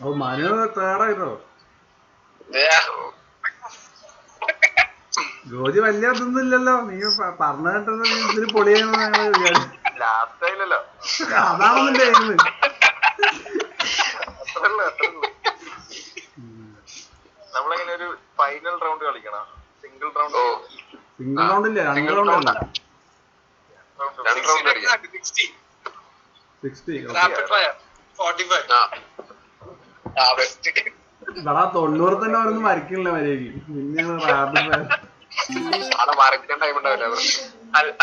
ഓ മനു തേടായിട്ടോ ജോജി വലിയ ഇതൊന്നും ഇല്ലല്ലോ നീ പറഞ്ഞു കേട്ടത് നീ ഇതിന് പൊളിയെന്ന് ഞങ്ങൾ വിചാരിച്ചു. നമ്മളെങ്ങനെ ഒരു ഫൈനൽ റൗണ്ട് കളിക്കണം? സിംഗിൾ റൗണ്ട് സിംഗിൾ റൗണ്ട് ഇല്ല? രണ്ട് റൗണ്ട് അല്ല. സിക്സ്റ്റി സിക്സ്റ്റി ഇവിടെ തൊണ്ണൂറ് തന്നെ അവരൊന്നും മരിക്കണില്ല മര്യാദയ്ക്ക് പിന്നെയാണ് ടൈം ഉണ്ടാവില്ല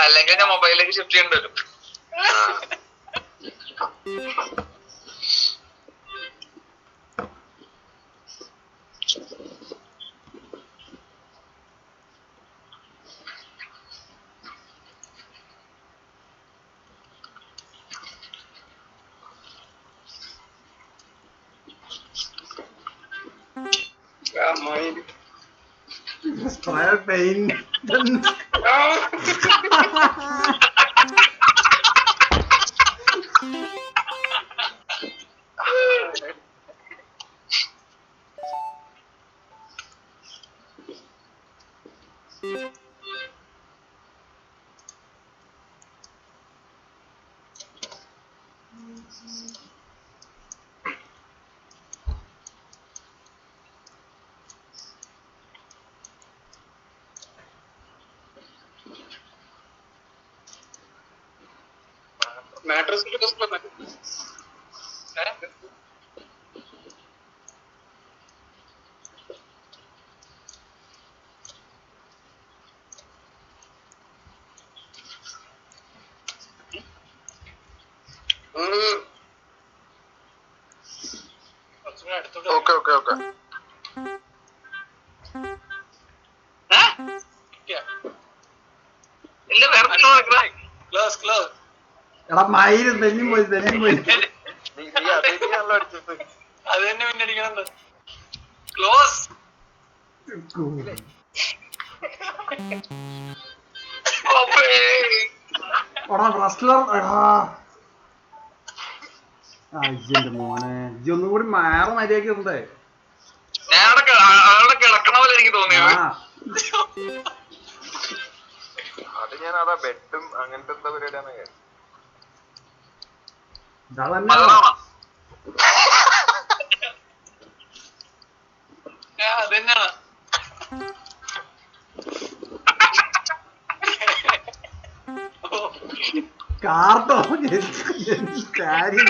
അല്ലെങ്കിൽ ഞാൻ മൊബൈലിലേക്ക് ഷിഫ്റ്റ് ചെയ്യേണ്ടി വരും. point. Fire pain. Ah! മയിൽ തെന്നി പോയി തെന്നി പോയി. അത് തന്നെ ക്ലോസ് റസ്ലർ എടാ അയ്യന്റെ മോനെ. ഇജ്ജ് ഒന്നും കൂടി മാറ മര്യാദയ്ക്ക് ഉണ്ടേ അവിടെ അവിടെ കിടക്കണ പോലെ എനിക്ക് തോന്നിയത്. അത് ഞാൻ അതാ ബെഡും അങ്ങനത്തെ എന്താ പരിപാടിയാന്ന് ഇതാ തന്നെ അതാണ് അതന്നെയാണ് കാർട്ടോ കാര്യം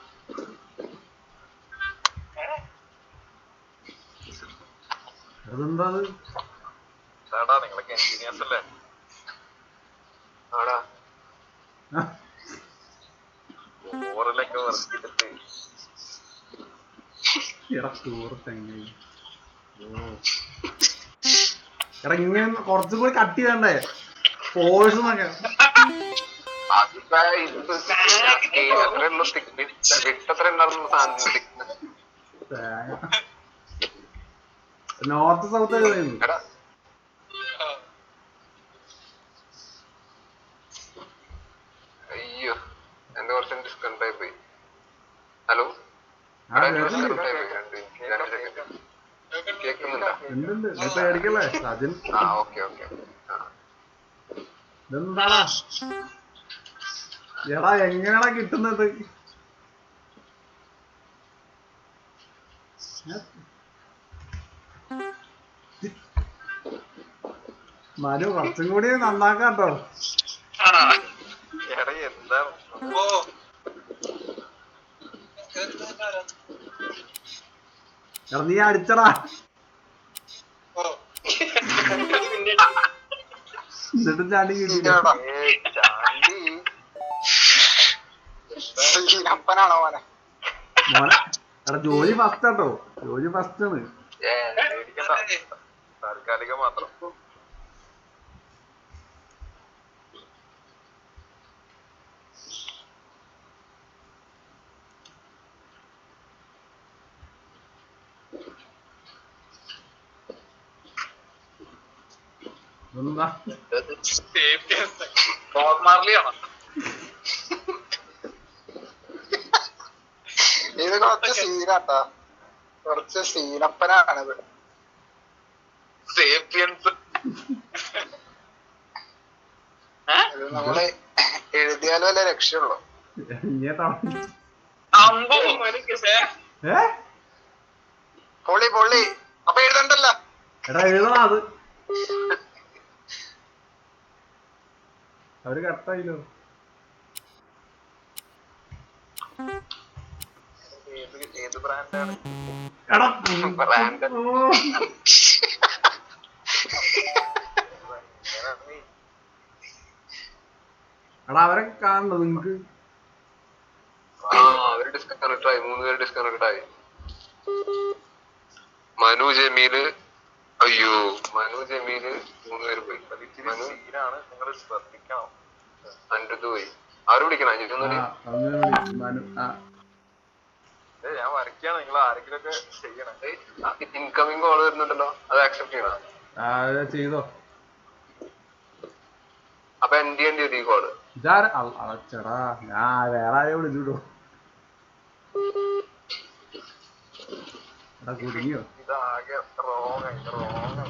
അതെന്താ അത്? ചേട്ടാ നിങ്ങളൊക്കെ എഞ്ചിനീയേഴ്സ് അല്ലേ? ആടാ ഓറിലൊക്കെ വർക്ക് ചെയ്തിട്ട് എടാ സുഹൃത്ത് എടാ ഇങ്ങനെ കുറച്ചും കൂടി കട്ട് ചെയ്യണ്ടേ ഫോഴ്സ് എന്നൊക്കെ. ഉണ്ടായിരുന്നു സാധനം. നോർത്ത് സൗത്ത് എടാ. അയ്യോ എന്റെ കുറച്ച് ഡിസ്കൗണ്ട് ആയി പോയി. ഹലോ? ആ കേൾക്കുന്നുണ്ട്. കേൾക്കുന്നുണ്ടോ? മനു കുറച്ചും കൂടി നന്നാക്കാട്ടോ എടാ നീ അടിച്ചടാ. എന്നിട്ട് ചാണ്ടി കിട്ടിയിട്ടാണോ മോനെ? മോനെ എടാ ജോലി ഫസ്റ്റ് ആട്ടോ. ജോലി ഫസ്റ്റ് ആണ്. താൽക്കാലിക മാത്രം. മാർലിയാണ് ഇത് കുറച്ച് സീനാട്ടാ. കുറച്ച് സീനപ്പനാണിത് സേപ്പിയൻസ് നമ്മൾ എഴുതിയാലും വല്ല രക്ഷയുള്ളൂ പൊള്ളി പൊള്ളി അപ്പൊ എഴുതണ്ടല്ലോ? എടാ എഴുതണ അത്. അവർ കട്ടായില്ലോ ഏത് ബ്രാൻഡാണ് എടാ അവരെ കാണണ്ടോ നിങ്ങക്ക്? അവർ ഡിസ്കണക്ട് ആയി മൂന്ന് പേര് ഡിസ്കണക്ട് ആയി മനു ജമീൽ അയ്യോ. മനു ജമീൽ മൂന്ന് പേര് പോയി. മനു സീനാണ്. നിങ്ങൾ ശ്രദ്ധിക്കണം. അനിരുദ്ധ് പോയി. ആര് വിളിക്കണം? ആ, അനിരുദ്ധ ഞാൻ വരയ്ക്കാണ്. നിങ്ങൾ ആരെങ്കിലും ഒക്കെ ചെയ്യണം ഇൻകമിങ് കോൾ വരുന്നുണ്ടല്ലോ. അത് ആക്സെപ്റ്റ് ചെയ്യണം? ആ, അത് ചെയ്തോ. അപ്പൊ എന്റെ ചെയ്യേണ്ടി വരും ഈ കോൾ ഇതാര? അളച്ചടാ. ഞാൻ വേറെ ആരെയും വിളിച്ചുവിടോ La L'augurio. Dai, che strona, che strona.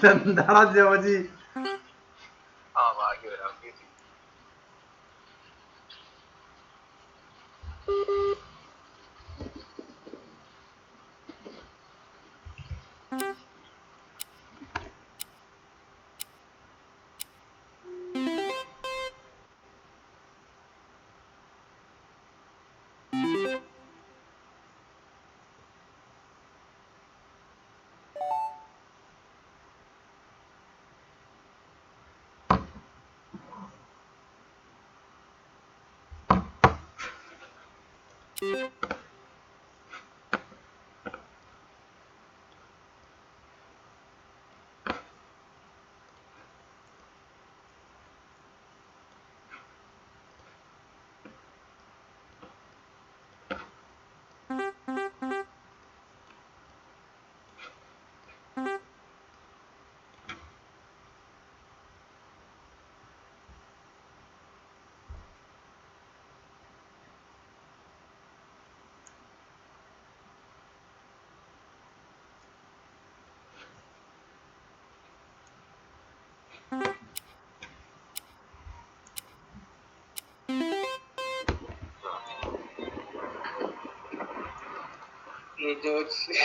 Andate oggi. you. കുഴപ്പമില്ല.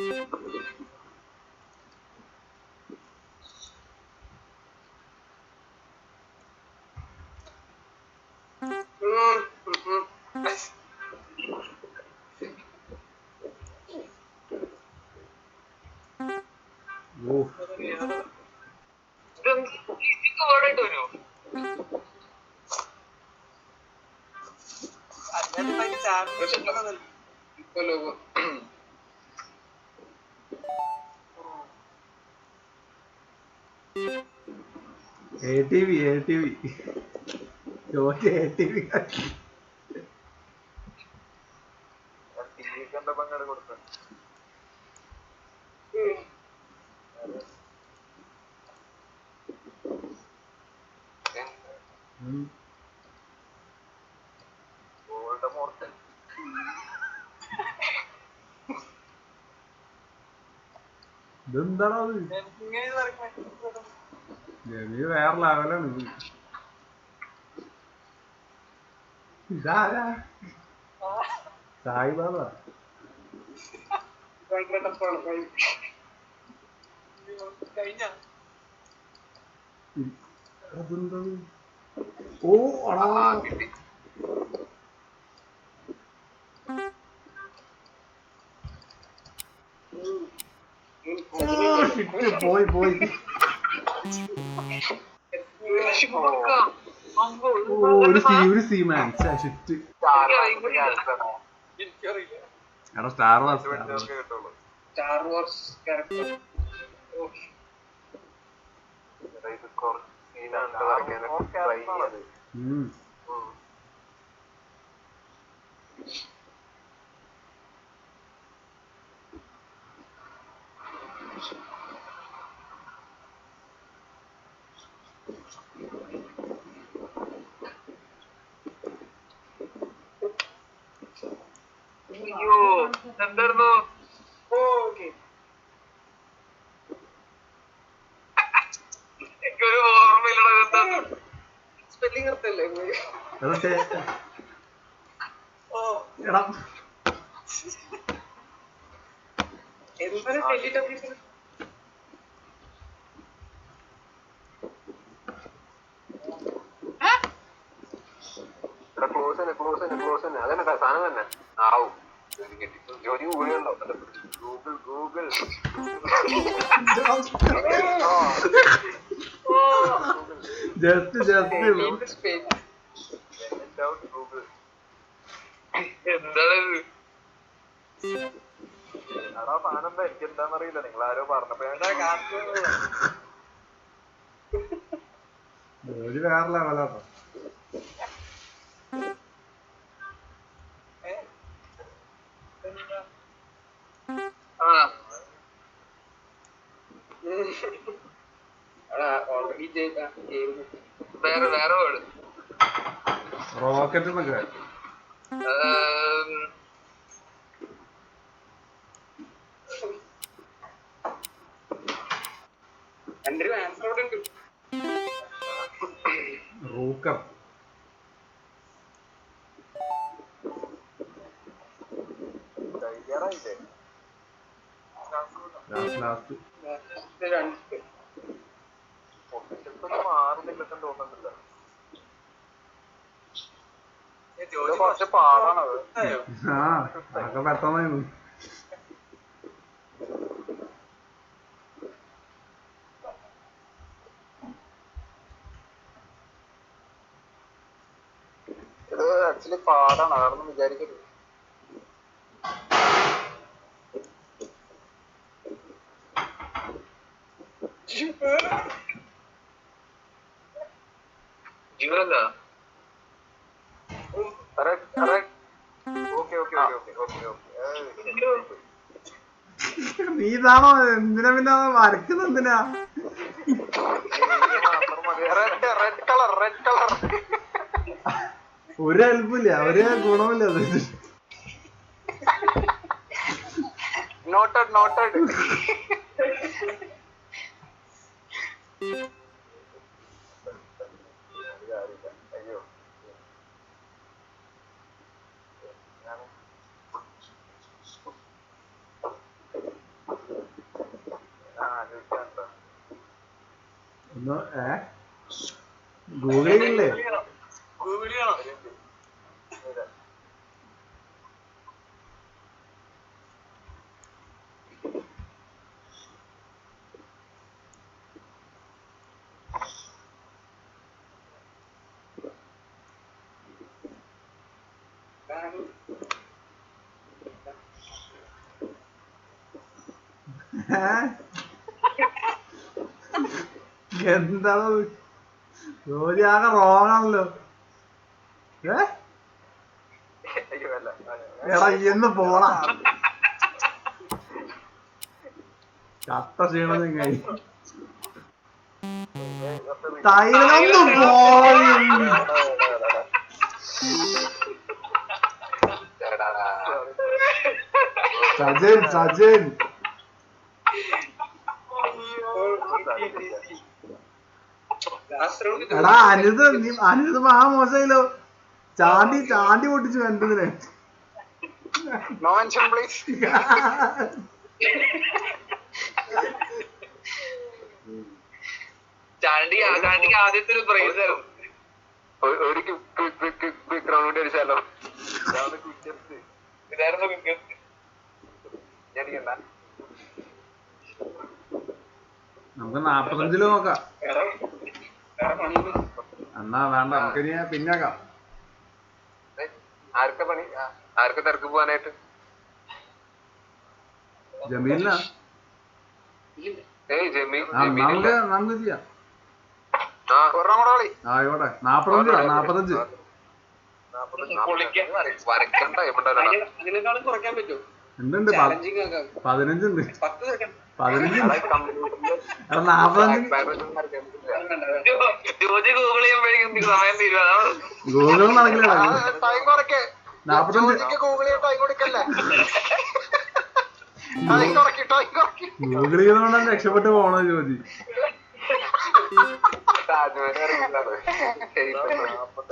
ഓ A T V A T V Joji A T V ഞാൻ TV അത്? ജമീൽ വേറെ ലെവലാണ് ഇത്. ഇതാരാ? സായിബാബ. അതെന്താ ഓ അടാ. പോയി പോയി ഒരു സി ഒരു സി മാൻ ഷിറ്റ് എടാ star wars star wars character ഇത് കുറച്ച് സീനാണ് വരയ്ക്കാനൊക്കെ try ചെയ്തത്. ഉം അയ്യോ എന്തായിരുന്നു എനിക്കൊരു ഓർമ്മയില്ലടാ ഇതെന്താ സ്പെല്ലിംഗ് കറക്റ്റല്ലേ എടാ ചേ- എടാ എന്താണ് ടെലി ടോക്കീസ് എടാ ക്ലോസ് തന്നെ ക്ലോസ് തന്നെ ക്ലോസ് തന്നെ അതന്നെ സാധനം തന്നെ. ആവും. ജോലി കിട്ടി ജോലി കൂടിയുണ്ടോ Google Google. Just just Google എന്താണ് ഇത് എടാ സാധനം എന്താ എനിക്ക് എന്താണെന്നറിയില്ല നിങ്ങൾ ആരോ പറഞ്ഞപ്പോ ഞാൻ കാണിച്ചു ഒരു വേറെ ലെവലാ ആ. വേറെ വേറെ വേർഡ് റോക്കറ്റ് എന്നൊക്കെ. തയ്യാറായില്ലേ ലാസ്റ്റ് ലാസ്റ്റ് മാറുന്നില്ലെന്ന് തോന്നുന്നില്ല. കുറച്ച് പാടാണത് പെട്ടെന്നായിരുന്നു. ഇത് ആക്ച്വലി പാടാണ് അതാണെന്ന് വിചാരിക്കരുത്. ഓക്കെ നീ ഇതാണോ എന്തിനാ പിന്നെ വരക്കുന്നത് എന്തിനാ? Red red colour red colour ഒരു ഹെൽപ്പില്ല ഒരു ഗുണമില്ല അത്. നോട്ടഡ് നോട്ടഡ് അയ്യോ ആ ചോദിക്കാനുണ്ടോ ഒന്ന് ഏ? ഗൂഗിളില്ലേ ഇല്ല. എന്താണ് ജോലി ആകെ റോങ്ങാണല്ലോ ഏ? എടാ എന്ന് പോണ ചത്ത ക്ഷീണത് പോയി. സജൻ സജൻ. എടാ അനിത് നീ അനിത് മഹാ മോശമായില്ലോ. ചാണ്ടി ചാണ്ടി പൊട്ടിച്ചു കണ്ടതിനെ നോ മെൻഷൻ പ്ലീസ് ചാണ്ടി ചാണ്ടിക്ക് ആദ്യത്തെ ഒരു പ്രൈസ് ആയിരുന്നു. ഒരു ക്വിക്ക് റൗണ്ട് അടിച്ചാലോ? ഇതാണ് ക്വിക്കസ്റ്റ് ഇതായിരുന്നു cricket. ഞാനിക്കണ്ട നമുക്ക് നാപ്പത്തഞ്ചിൽ നോക്കാം. എന്നാ വേണ്ട നമുക്ക് ഇനി പിന്നാക്കാം ആർക്കാ പണി? ആർക്ക തിരക്ക് പോവാനായിട്ട് ജമീലിനാ? ഏയ് ജമീൽ നമുക്ക് നമുക്ക് ചെയ്യാം. നാപ്പത്തഞ്ച് നാപ്പത്തഞ്ച്. വരക്കണ്ട എവിടെ അതിനേക്കാളും കുറയ്ക്കാൻ പറ്റുമോ? ഉണ്ട് പതിനഞ്ചുണ്ട്. ഗൂഗിൾ നടക്കില്ല ഗൂഗിൾ ചെയ്തുകൊണ്ടാണ് രക്ഷപ്പെട്ട് പോണത് ജോജി.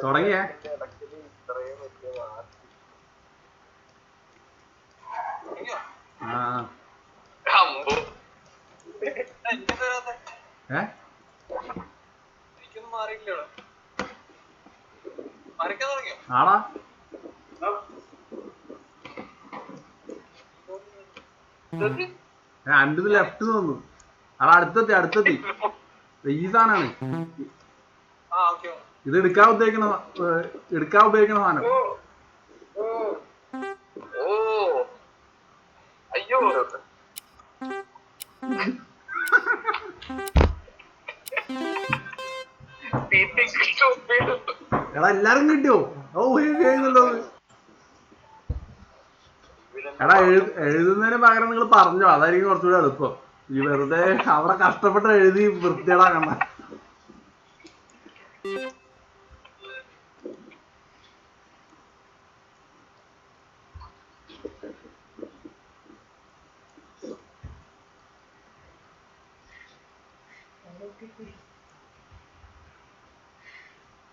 തുടങ്ങിയേ. ഏ? എനിക്കൊന്നും തുടങ്ങിയോ? ആടാ അന്റെ ലെഫ്റ്റ് തോന്നു അത് അടുത്തെത്തി അടുത്തെത്തി. ഈ സാധനമാണ് ഇത് എടുക്കാൻ ഉദ്ദേശിക്കണ എടുക്കാൻ ഉപയോഗിക്കണ സാധനം. എടാ എല്ലാരും കിട്ടിയോ? ഓ ഹെവി എടാ എഴു- എഴുതുന്നതിന് പകരം നിങ്ങൾ പറഞ്ഞോ. അതായിരിക്കും കുറച്ചുകൂടി എളുപ്പം. ഈ വെറുതെ അവിടെ കഷ്ടപ്പെട്ട് എഴുതി വൃത്തിയടാ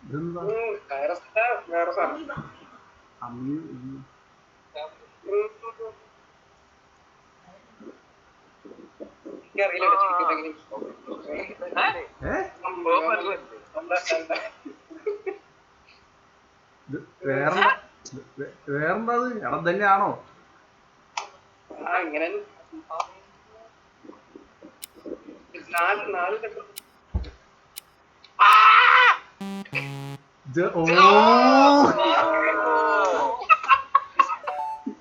ഇതെന്താ വേറെ സാധനം അമ്മി ഇത് ഏ? ഇത് വേറെ വേ- വേറെന്താ അത് എടാ തന്നെയാണോ? ഇങ്ങനെ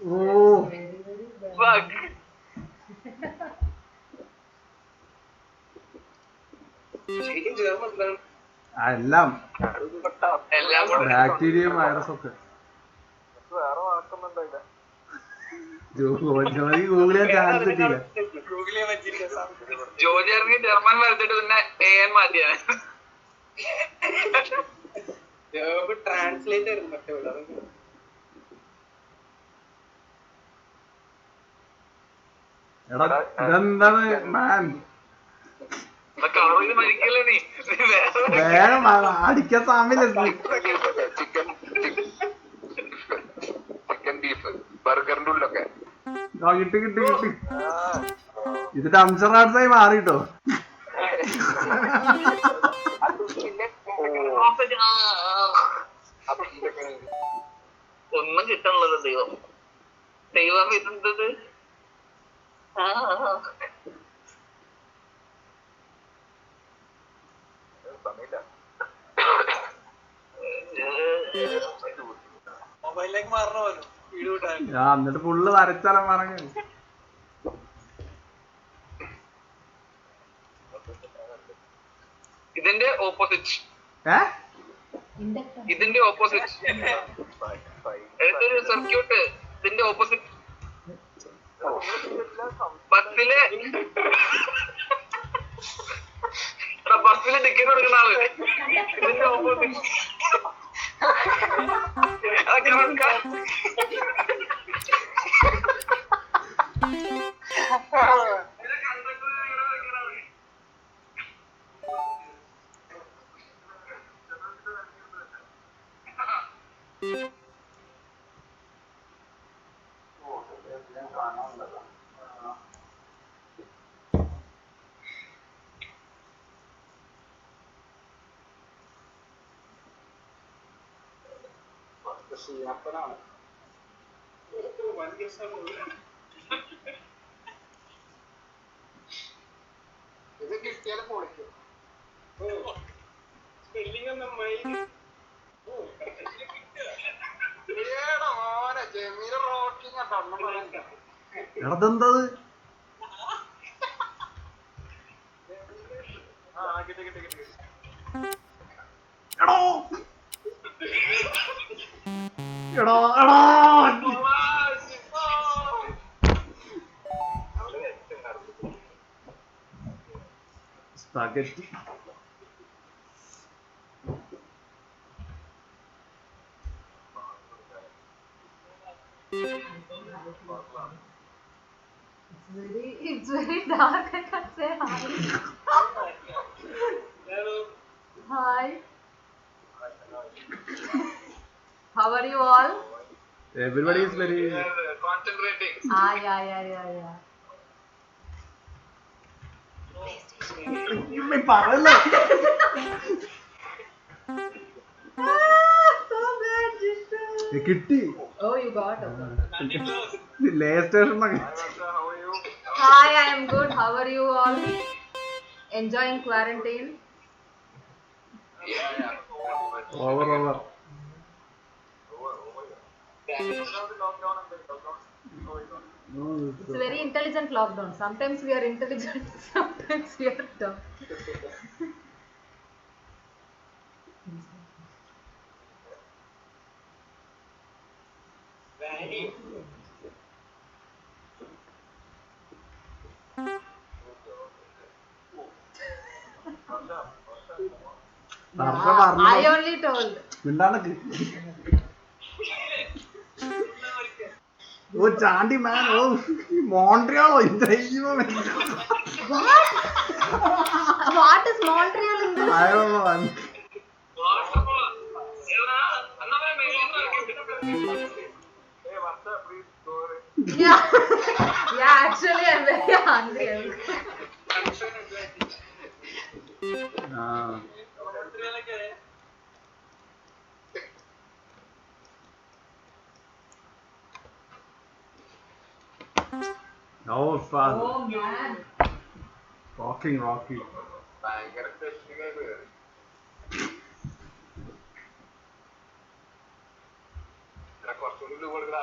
ഓ Very, very well. ശരിക്കും എന്താണ് എല്ലാം. എല്ലാം കൂടെ. ബാക്ടീരിയയും വൈറസും ഒക്കെ. വേറെ വാക്കൊന്നുണ്ടായില്ല ജോലി ഗൂഗിൾ ചെയ്യാൻ ചാൻസ് കിട്ടിയില്ല. ഗൂഗിൾ ചെയ്യാൻ പറ്റിയില്ല ജോജി ഇറങ്ങി ജർമ്മൻ വരച്ചിട്ട് പിന്നെ മാറ്റിയാണ്. ട്രാൻസ്ലേറ്റ് ആയിരുന്നു മറ്റേ എടാ ഇതെന്താണ് മാൻ കളർ ചെയ്ത് മരിക്കല്ലേ നീ? നീ വേറെ വേഗം വാ, അടിക്കാൻ സമയമില്ല ചിക്കൻ ചിക്കൻ ബീഫ് ബർഗറിന്റെ ഉള്ളൊക്കെ കിട്ടി കിട്ടി കിട്ടി. ഇത് ഡംസർ ആർട്സായി മാറിട്ടോ. ഒന്നും കിട്ടണല്ലോ ദൈവം. ദൈവം ഇതെന്തത് ആ. മൊബൈലിലേക്ക് മാറണമല്ലോ വീഡിയോ കിട്ടാൻ ആ എന്നിട്ട് ഫുള്ള് വരച്ചാലും പറഞ്ഞു ഇതിന്റെ ഓപ്പോസിറ്റ്. ഇതിന്റെ ഓപ്പോസിറ്റ് ഏതൊരു സർക്യൂട്ട് ഇതിന്റെ ഓപ്പോസിറ്റ് ബസ്സിൽ എടാ ബസ്സിൽ ടിക്കറ്റ് കൊടുക്കുന്ന ആൾ ഇതിന്റെ ഓപ്പോസിറ്റ് അതൊക്കെ നമുക്ക് ഇത് കിട്ടിയാലും പൊളിക്കും സ്പെല്ലിംഗ് ഒന്നും മൈൻഡ് ഏടാ മോനെ ജമീല റോക്കിങ് കേട്ടോ ഇത് കിട്ടിയാലും പൊളിക്കും. ഇതെന്തത് ആ കിട്ടി കിട്ടി കിട്ടി. Spaghetti. It's very, it's very dark. I can't say hi. Hello. Hi. How are you all? Everybody is very concentrating Ah, yeah, yeah, yeah, yeah. പറയല്ലേ Ah, so bad, Jishu. ഏ, കിട്ടി Oh, you got it. Leh സ്റ്റേഷനൊക്കെ Hi, I am good. How are you all? Enjoying quarantine? Over over it's, a very intelligent lockdown. Sometimes we are intelligent, sometimes we are dumb. I only told. Oh Chandy man oh മോൺട്രിയാളോ ഇത്രയും don't know. I'm- Yeah. yeah, actually, I'm very hungry. Oh father Oh man. Rocking Rocky ഭയങ്കര ആയി പോയി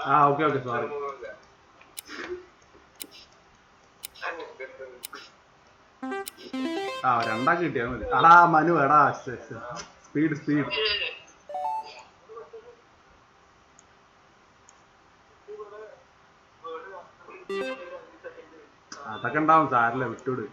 ആ okay okay sorry ആ രണ്ടാക്കി കിട്ടിയാ മതി. അടാ മനു എടാ സ്പീഡ് സ്പീഡ് അതൊക്കെ ഉണ്ടാവും സാരില്ല വിട്ടുവിട്.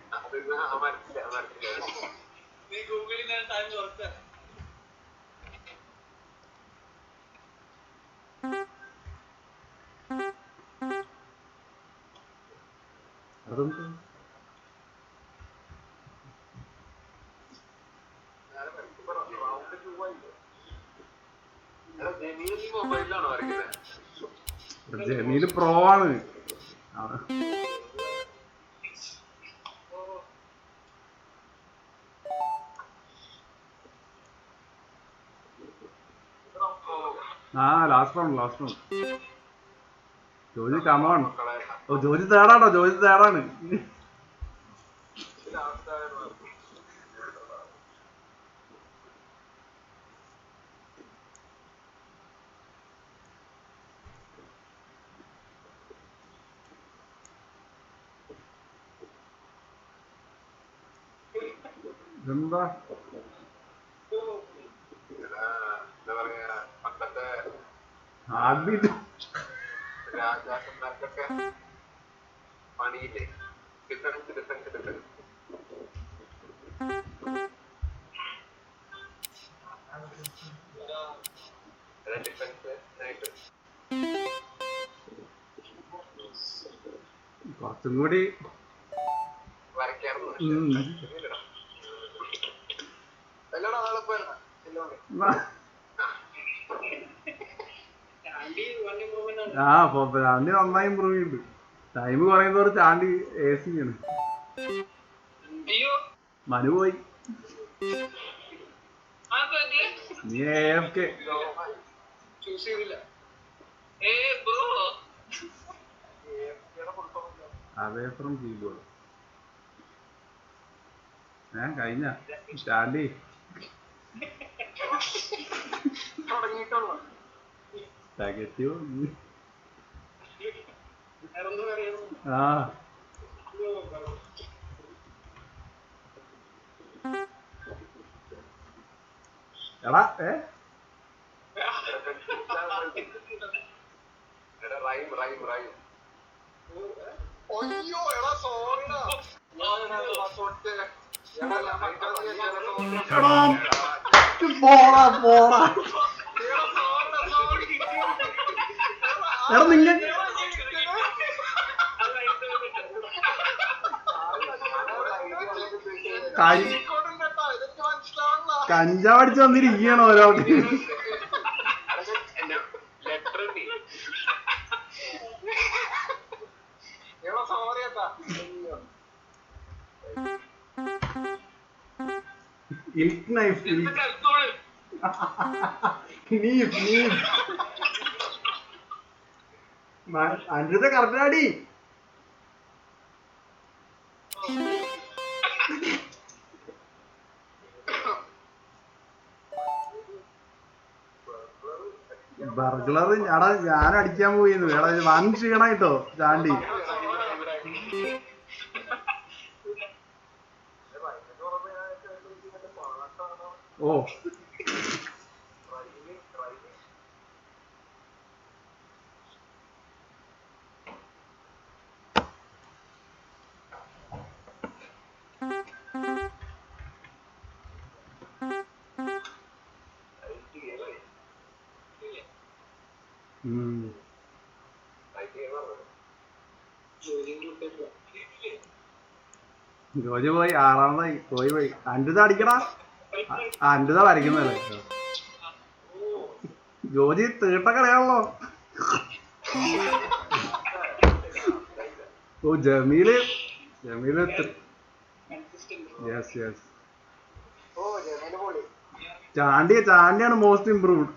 ജമീൽ പ്രോ ആണ് ആ. ആ last round last round Joji come on. ഓ ജോജി തേടാണോ ജോജി തേടാണ്. ലാസ്റ്റ് ആയിരുന്നു ഇതെന്താ എടാ, എന്താ പറയാ പണ്ടത്തെ ആദ്യം രാജാക്കന്മാർക്കൊക്കെ പണിയില്ലേ? ഡിഫൻസ് ഡിഫൻസ് ഡിഫൻസ് കുറച്ചും കൂടി വരയ്ക്കാറുണ്ട് ആ ചാണ്ടി നന്നായി ഇമ്പ്രൂവ് ചെയ്യുന്നുണ്ട് ടൈം കുറയുന്നതോടെ ചാണ്ടി എ സി ആണ് മനു പോയി. നീ A F K away from keyboard ഏ കഴിഞ്ഞ. ചാണ്ടി. തുടങ്ങിയിട്ടുള്ള. അറിയാമോ ആ. എടാ ഏ? പോടാ പോടാ. എടാ നിങ്ങ കഞ്ച- വന്നിരിക്കണം വന്നിരിക്കുകയാണ് ഓരോ കറക്റ്റാടി ഇൽക്ക് നൈഫ് എന്നിട്ട് അടുത്തോൾ. നീഫ് നീഫ് അഞ്ചത്തെ കറക്റ്റ് ഞാൻ എടാ ഞാൻ അടിക്കാൻ പോയിന്ന്. എടാ വൻ ക്ഷീണായിട്ടോ ചാണ്ടി ഓ. ജോജി പോയി ആറാമതായി പോയി പോയി. അന്റെ അടിക്കടാ. അന്റെ വരയ്ക്കുന്നല്ലേ ജോജി തീട്ട കളിയാണല്ലോ. ഓ ജമീൽ. ജമീൽ യെസ് യെസ് ഓ ജമീൽ പൊളി. Chandy ചാണ്ടിയാണ് most improved